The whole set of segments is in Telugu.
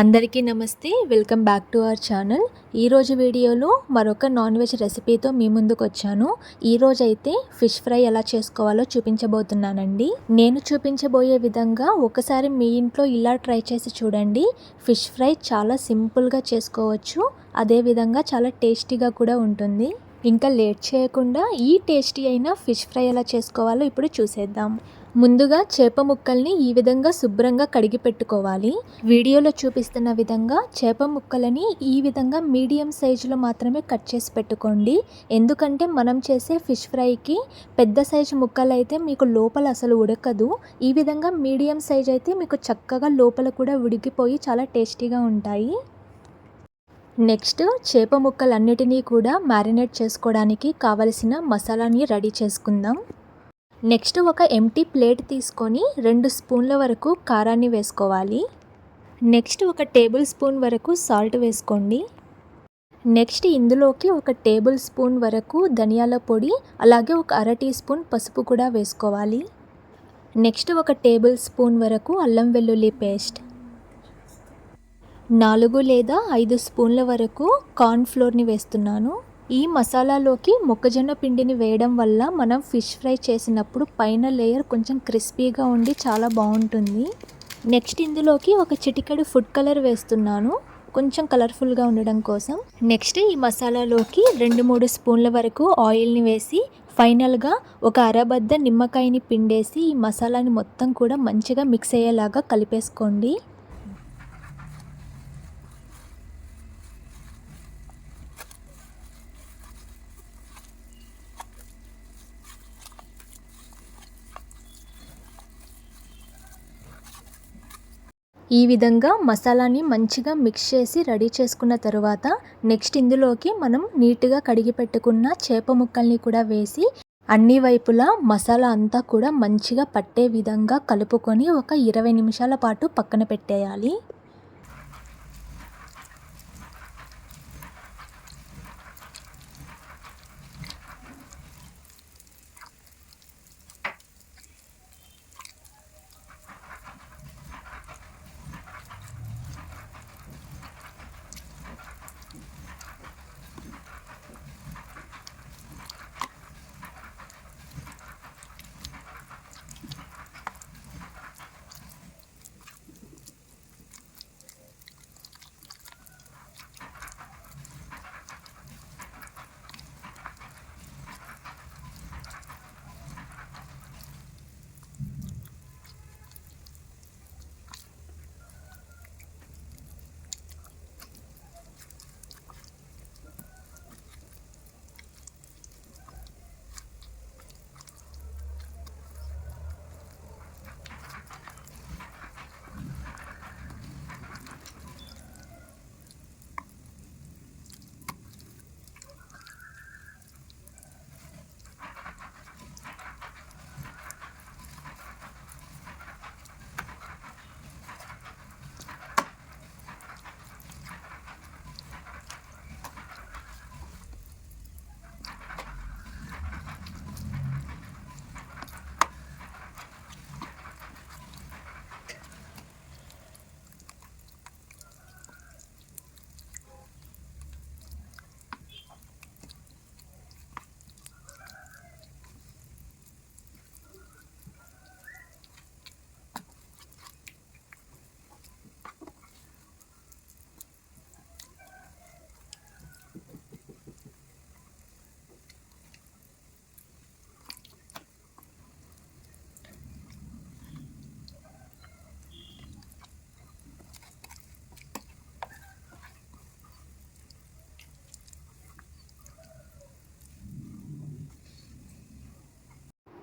అందరికీ నమస్తే welcome back to our channel. ఈరోజు వీడియోలో మరొక నాన్ వెజ్ రెసిపీతో మీ ముందుకు వచ్చాను. ఈరోజు అయితే ఫిష్ ఫ్రై ఎలా చేసుకోవాలో చూపించబోతున్నానండి. నేను చూపించబోయే విధంగా ఒకసారి మీ ఇంట్లో ఇలా ట్రై చేసి చూడండి. ఫిష్ ఫ్రై చాలా సింపుల్గా చేసుకోవచ్చు. అదేవిధంగా చాలా టేస్టీగా కూడా ఉంటుంది. ఇంకా లేట్ చేయకుండా ఈ టేస్టీ అయిన ఫిష్ ఫ్రై ఎలా చేసుకోవాలో ఇప్పుడు చూసేద్దాం. ముందుగా చేప ముక్కల్ని ఈ విధంగా శుభ్రంగా కడిగి పెట్టుకోవాలి. వీడియోలో చూపిస్తున్న విధంగా చేప ముక్కలని ఈ విధంగా మీడియం సైజులో మాత్రమే కట్ చేసి పెట్టుకోండి. ఎందుకంటే మనం చేసే ఫిష్ ఫ్రైకి పెద్ద సైజు ముక్కలు అయితే మీకు లోపల అసలు ఉడకదు. ఈ విధంగా మీడియం సైజ్ అయితే మీకు చక్కగా లోపల కూడా ఉడికిపోయి చాలా టేస్టీగా ఉంటాయి. నెక్స్ట్ చేప ముక్కలన్నిటినీ కూడా మ్యారినేట్ చేసుకోవడానికి కావలసిన మసాలాని రెడీ చేసుకుందాం. నెక్స్ట్ ఒక ఎంటీ ప్లేట్ తీసుకొని రెండు స్పూన్ల వరకు కారాన్ని వేసుకోవాలి. నెక్స్ట్ ఒక టేబుల్ స్పూన్ వరకు సాల్ట్ వేసుకోండి. నెక్స్ట్ ఇందులోకి ఒక టేబుల్ స్పూన్ వరకు ధనియాల పొడి అలాగే ఒక అర టీ స్పూన్ పసుపు కూడా వేసుకోవాలి. నెక్స్ట్ ఒక టేబుల్ స్పూన్ వరకు అల్లం వెల్లుల్లి పేస్ట్. నాలుగు లేదా ఐదు స్పూన్ల వరకు కార్న్ ఫ్లోర్ని వేస్తున్నాను. ఈ మసాలాలోకి మొక్కజొన్న పిండిని వేయడం వల్ల మనం ఫిష్ ఫ్రై చేసినప్పుడు పైన లేయర్ కొంచెం క్రిస్పీగా ఉండి చాలా బాగుంటుంది. నెక్స్ట్ ఇందులోకి ఒక చిటికెడు ఫుడ్ కలర్ వేస్తున్నాను. కొంచెం కలర్ఫుల్గా ఉండడం కోసం. నెక్స్ట్ ఈ మసాలాలోకి రెండు మూడు స్పూన్ల వరకు ఆయిల్ని వేసి ఫైనల్గా ఒక అరబద్ద నిమ్మకాయని పిండేసి ఈ మసాలాని మొత్తం కూడా మంచిగా మిక్స్ అయ్యేలాగా కలిపేసుకోండి. ఈ విధంగా మసాలాని మంచిగా మిక్స్ చేసి రెడీ చేసుకున్న తర్వాత నెక్స్ట్ ఇందులోకి మనం నీట్గా కడిగి పెట్టుకున్న చేప ముక్కల్ని కూడా వేసి అన్ని వైపులా మసాలా అంతా కూడా మంచిగా పట్టే విధంగా కలుపుకొని ఒక ఇరవై నిమిషాల పాటు పక్కన పెట్టేయాలి.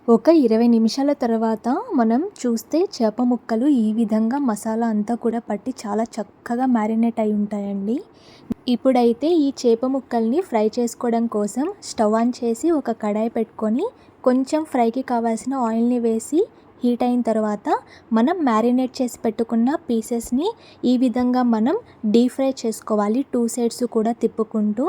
ఒక ఇరవై నిమిషాల తర్వాత మనం చూస్తే చేప ముక్కలు ఈ విధంగా మసాలా అంతా కూడా పట్టి చాలా చక్కగా మ్యారినేట్ అయి ఉంటాయండి. ఇప్పుడైతే ఈ చేప ముక్కల్ని ఫ్రై చేసుకోవడం కోసం స్టవ్ ఆన్ చేసి ఒక కడాయి పెట్టుకొని కొంచెం ఫ్రైకి కావాల్సిన ఆయిల్ని వేసి హీట్ అయిన తర్వాత మనం మ్యారినేట్ చేసి పెట్టుకున్న పీసెస్ని ఈ విధంగా మనం డీప్ ఫ్రై చేసుకోవాలి. టూ సైడ్స్ కూడా తిప్పుకుంటూ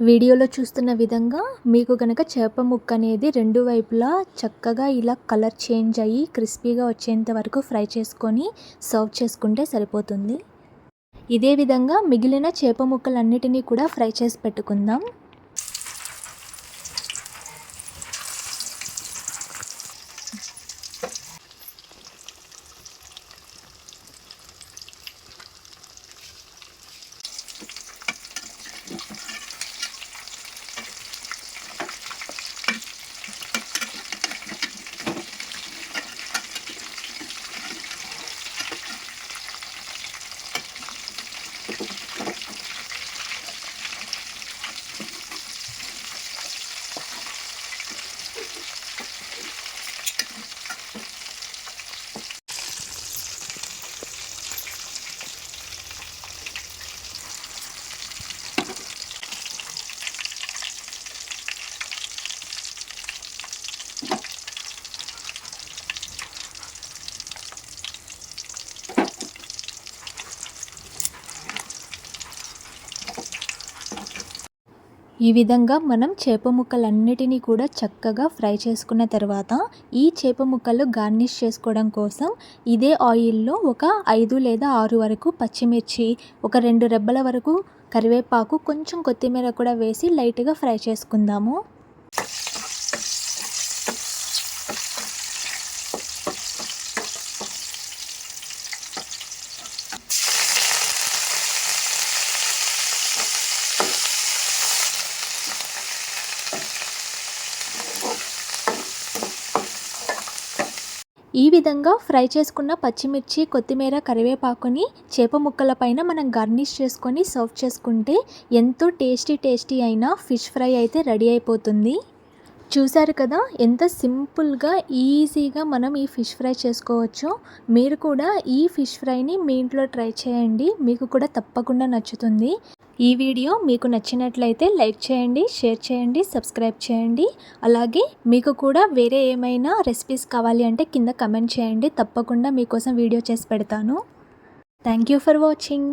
వీడియోలో చూస్తున్న విధంగా మీకు కనుక చేప ముక్క అనేది రెండు వైపులా చక్కగా ఇలా కలర్ చేంజ్ అయ్యి క్రిస్పీగా వచ్చేంత వరకు ఫ్రై చేసుకొని సర్వ్ చేసుకుంటే సరిపోతుంది. ఇదే విధంగా మిగిలిన చేప ముక్కలన్నిటినీ కూడా ఫ్రై చేసి పెట్టుకుందాం. ఈ విధంగా మనం చేప ముక్కలన్నిటినీ కూడా చక్కగా ఫ్రై చేసుకున్న తర్వాత ఈ చేప ముక్కలు గార్నిష్ చేసుకోవడం కోసం ఇదే ఆయిల్లో ఒక ఐదు లేదా ఆరు వరకు పచ్చిమిర్చి ఒక రెండు రెబ్బల వరకు కరివేపాకు కొంచెం కొత్తిమీర కూడా వేసి లైట్గా ఫ్రై చేసుకుందాము. ఈ విధంగా ఫ్రై చేసుకున్న పచ్చిమిర్చి కొత్తిమీర కరివేపాకుని చేప ముక్కల పైన మనం గార్నిష్ చేసుకొని సర్వ్ చేసుకుంటే ఎంతో టేస్టీ టేస్టీ అయిన ఫిష్ ఫ్రై అయితే రెడీ అయిపోతుంది. చూసారు కదా ఎంత సింపుల్గా ఈజీగా మనం ఈ ఫిష్ ఫ్రై చేసుకోవచ్చు. మీరు కూడా ఈ ఫిష్ ఫ్రైని మీ ఇంట్లో ట్రై చేయండి. మీకు కూడా తప్పకుండా నచ్చుతుంది. ఈ వీడియో మీకు నచ్చినట్లయితే లైక్ చేయండి షేర్ చేయండి సబ్స్క్రైబ్ చేయండి. అలాగే మీకు కూడా వేరే ఏమైనా రెసిపీస్ కావాలి అంటే కింద కమెంట్ చేయండి. తప్పకుండా మీకోసం వీడియో చేసి పెడతాను. Thank you for watching